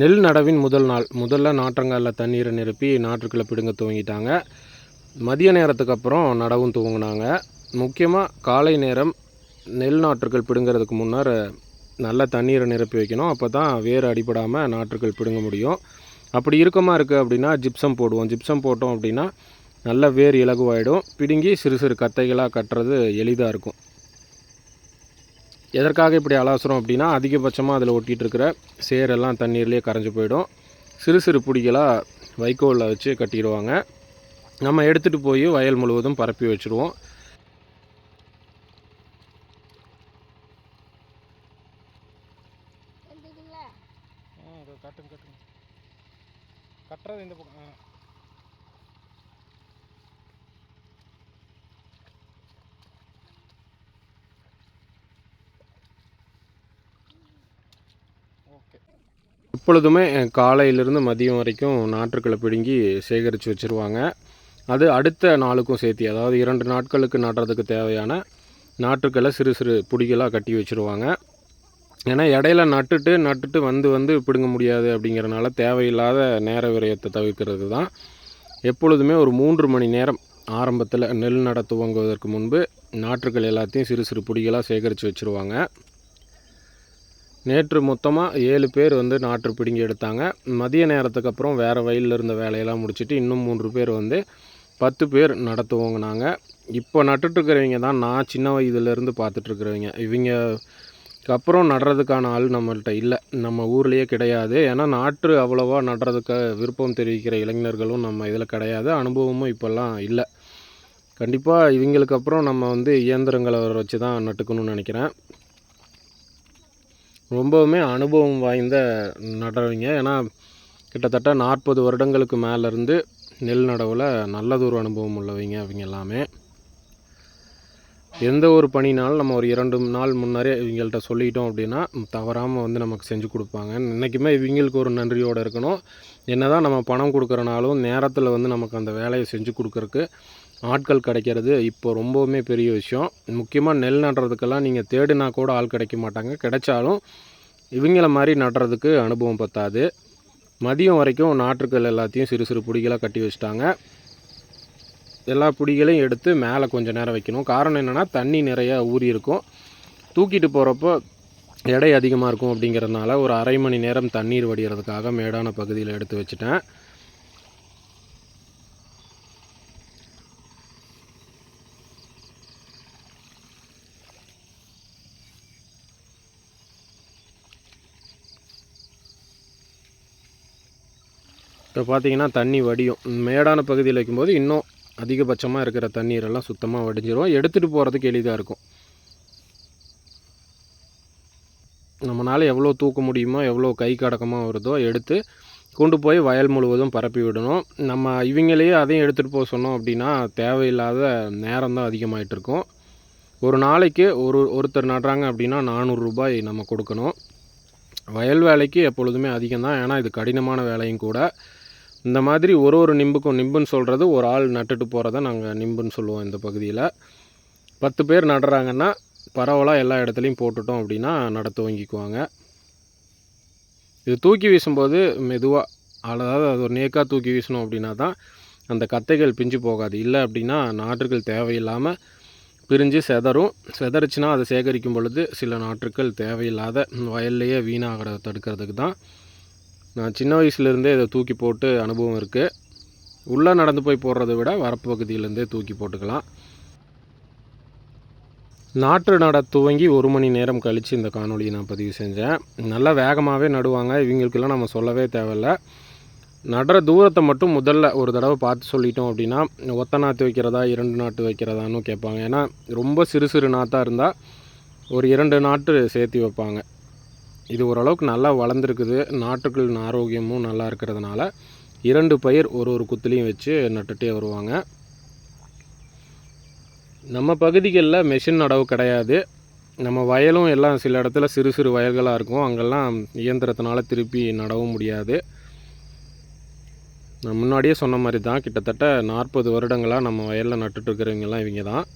நெல் நடவின் முதல் நாள். முதல்ல நாற்றங்காலில் தண்ணீரை நிரப்பி நாற்றுக்களை பிடுங்க துவங்கிட்டாங்க. மதிய நேரத்துக்கு அப்புறம் நடவும் துவங்கினாங்க. முக்கியமாக காலை நேரம் நெல் நாற்றுக்கள் பிடுங்கிறதுக்கு முன்னர் நல்ல தண்ணீரை நிரப்பி வைக்கணும். அப்போ தான் வேர் அடிபடாமல் நாற்றுக்கள் பிடுங்க முடியும். அப்படி இறுக்கமாக இருக்குது அப்படின்னா ஜிப்சம் போடுவோம். ஜிப்சம் போட்டோம் அப்படின்னா நல்ல வேர் இலகுவாயிடும். பிடுங்கி சிறு சிறு கத்தைகளாக கட்டுறது எளிதாக இருக்கும். எதற்காக இப்படி அலாசுறோம் அப்படின்னா அதிகபட்சமாக அதில் ஒட்டிகிட்டு இருக்கிற சேரெல்லாம் தண்ணீர்லேயே கரைஞ்சு போயிடும். சிறு சிறு பிடிகளாக வைக்கோலில் வச்சு கட்டிடுவாங்க. நம்ம எடுத்துகிட்டு போய் வயல் முழுவதும் பரப்பி வச்சுருவோம். கட்டுங்க கட்டுங்க. கட்டுறது இந்த பக்கம் இப்பொழுதுமே காலையிலிருந்து மதியம் வரைக்கும் நாற்றுக்களை பிடுங்கி சேகரித்து வச்சுருவாங்க. அது அடுத்த நாளுக்கும் சேர்த்து அதாவது இரண்டு நாட்களுக்கு நடுறதுக்கு தேவையான நாற்றுக்களை சிறு சிறு புடிகளாக கட்டி வச்சுருவாங்க. ஏன்னா இடையில நட்டுட்டு நட்டுட்டு வந்து வந்து பிடுங்க முடியாது அப்படிங்கிறனால தேவையில்லாத நேர விரயத்தை தவிர்க்கிறது தான். எப்பொழுதுமே ஒரு மூன்று மணி நேரம் ஆரம்பத்தில் நெல் நட துவங்குவதற்கு முன்பு நாற்றுக்கள் எல்லாத்தையும் சிறு சிறு புடிகளாக சேகரித்து வச்சுருவாங்க. நேற்று மொத்தமாக ஏழு பேர் வந்து நாற்று பிடுங்கி எடுத்தாங்க. மதிய நேரத்துக்கு அப்புறம் வேறு வயலில் இருந்த வேலையெல்லாம் முடிச்சுட்டு இன்னும் மூன்று பேர் வந்து பத்து பேர் நடத்துவோங்க நாங்கள் இப்போ நட்டுட்ருக்கிறவங்க தான் நான் சின்ன வயதுலேருந்து பார்த்துட்ருக்குறவங்க இவங்க அப்புறம் நடுறதுக்கான ஆள் நம்மள்ட்ட இல்லை. நம்ம ஊர்லேயே கிடையாது. ஏன்னா நாற்று அவ்வளோவா நடுறதுக்கு விருப்பம் தெரிவிக்கிற இளைஞர்களும் நம்ம இதில் கிடையாது. அனுபவமும் இப்போல்லாம் இல்லை. கண்டிப்பாக இவங்களுக்கு அப்புறம் நம்ம வந்து இயந்திரங்களை வச்சு தான் நட்டுக்கணும்னு நினைக்கிறேன். ரொம்பவுமே அனுபவம் வாய்ந்த நடுறவங்க ஏன்னா கிட்டத்தட்ட நாற்பது வருடங்களுக்கு மேலேருந்து நெல் நடவில் நல்லதொரு அனுபவம் உள்ளவங்க அவங்க எல்லாமே. எந்த ஒரு பணினாலும் நம்ம ஒரு இரண்டு நாள் முன்னரே இவங்கள்ட்ட சொல்லிட்டோம் அப்படின்னா தவறாமல் வந்து நமக்கு செஞ்சு கொடுப்பாங்க. என்றைக்குமே இவங்களுக்கு ஒரு நன்றியோடு இருக்கணும். என்ன தான் நம்ம பணம் கொடுக்குறனாலும் நேரத்தில் வந்து நமக்கு அந்த வேலையை செஞ்சு கொடுக்குறக்கு ஆட்கள் கிடைக்கிறது இப்போ ரொம்பவுமே பெரிய விஷயம். முக்கியமாக நெல் நடுறதுக்கெல்லாம் நீங்கள் தேடினா கூட ஆள் கிடைக்க மாட்டாங்க. கிடைச்சாலும் இவங்கள மாதிரி நடுறதுக்கு அனுபவம் பத்தாது. மதியம் வரைக்கும் நாற்றுக்கள் எல்லாத்தையும் சிறு சிறு பிடிகளாக கட்டி வச்சுட்டாங்க. எல்லா பிடிகளையும் எடுத்து மேலே கொஞ்சம் நேரம் வைக்கணும். காரணம் என்னென்னா தண்ணி நிறையா ஊறி இருக்கும். தூக்கிட்டு போகிறப்போ எடை அதிகமாக இருக்கும் அப்படிங்கிறதுனால ஒரு அரை மணி நேரம் தண்ணீர் வடிகிறதுக்காக மேடான பகுதியில் எடுத்து வச்சுட்டேன். இப்போ பார்த்தீங்கன்னா தண்ணி வடியும். மேடான பகுதியில் வைக்கும்போது இன்னும் அதிகபட்சமாக இருக்கிற தண்ணீரெல்லாம் சுத்தமாக வடிஞ்சிரும். எடுத்துகிட்டு போகிறதுக்கு எளிதாக இருக்கும். நம்மளால் எவ்வளோ தூக்க முடியுமோ எவ்வளோ கை கடக்கமாக வருதோ எடுத்து கொண்டு போய் வயல் முழுவதும் பரப்பி விடணும். நம்ம இவங்களையே அதையும் எடுத்துகிட்டு போக சொன்னோம் அப்படின்னா தேவையில்லாத நேரம் தான் அதிகமாகிட்டு இருக்கும். ஒரு நாளைக்கு ஒரு ஒருத்தர் நடுறாங்க அப்படின்னா நானூறு ரூபாய் நம்ம கொடுக்கணும். வயல் வேலைக்கு எப்பொழுதுமே அதிகம் தான். ஏன்னா இது கடினமான வேலையும் கூட. இந்த மாதிரி ஒரு ஒரு நிம்புக்கும் நிம்புன்னு சொல்கிறது ஒரு ஆள் நட்டுட்டு போகிறத நாங்கள் நிம்புன்னு சொல்லுவோம் இந்த பகுதியில். பத்து பேர் நடுறாங்கன்னா பரவலாக எல்லா இடத்துலையும் போட்டுட்டோம் அப்படின்னா நட துவங்கிக்குவாங்க. இது தூக்கி வீசும்போது மெதுவாக அதாவது அது ஒரு நேக்காக தூக்கி வீசணும் அப்படின்னா தான் அந்த கத்தைகள் பிஞ்சு போகாது. இல்லை அப்படின்னா நாற்றுகள் தேவையில்லாமல் பிரிஞ்சு செதறும். செதறிச்சுன்னா அதை சேகரிக்கும் பொழுது சில நாற்றுக்கள் தேவையில்லாத வயல்லையே வீணாகிறத தடுக்கிறதுக்கு தான் நான் சின்ன வயசுலேருந்தே இதை தூக்கி போட்டு அனுபவம் இருக்குது உள்ளே நடந்து போய் போடுறத விட வரப்பு பகுதியிலேருந்தே தூக்கி போட்டுக்கலாம். நாற்று நட துவங்கி ஒரு மணி நேரம் கழித்து இந்த காணொலியை நான் பதிவு செஞ்சேன். நல்லா வேகமாகவே நடுவாங்க. இவங்களுக்கெல்லாம் நம்ம சொல்லவே தேவையில்ல. நடுற தூரத்தை மட்டும் முதல்ல ஒரு தடவை பார்த்து சொல்லிட்டோம் அப்படின்னா ஒத்த நாற்று வைக்கிறதா இரண்டு நாட்டு வைக்கிறதான்னு கேட்பாங்க. ஏன்னா ரொம்ப சிறு சிறு நாற்றாக இருந்தால் ஒரு இரண்டு நாட்டு சேர்த்து வைப்பாங்க. இது ஓரளவுக்கு நல்லா வளர்ந்துருக்குது. நாற்றுக்கள் ஆரோக்கியமும் நல்லா இருக்கிறதுனால இரண்டு பயிர் ஒரு ஒரு குத்துலையும் வச்சு நட்டுகிட்டே வருவாங்க. நம்ம பகுதிகளில் மெஷின் நடவு கிடையாது. நம்ம வயலும் எல்லாம் சில இடத்துல சிறு சிறு வயல்களாக இருக்கும். அங்கெல்லாம் இயந்திரத்தினால திருப்பி நடவும் முடியாது. நான் முன்னாடியே சொன்ன மாதிரி தான். கிட்டத்தட்ட நாற்பது வருடங்களாக நம்ம வயலில் நட்டுட்ருக்கிறவங்கெல்லாம் இவங்க தான்.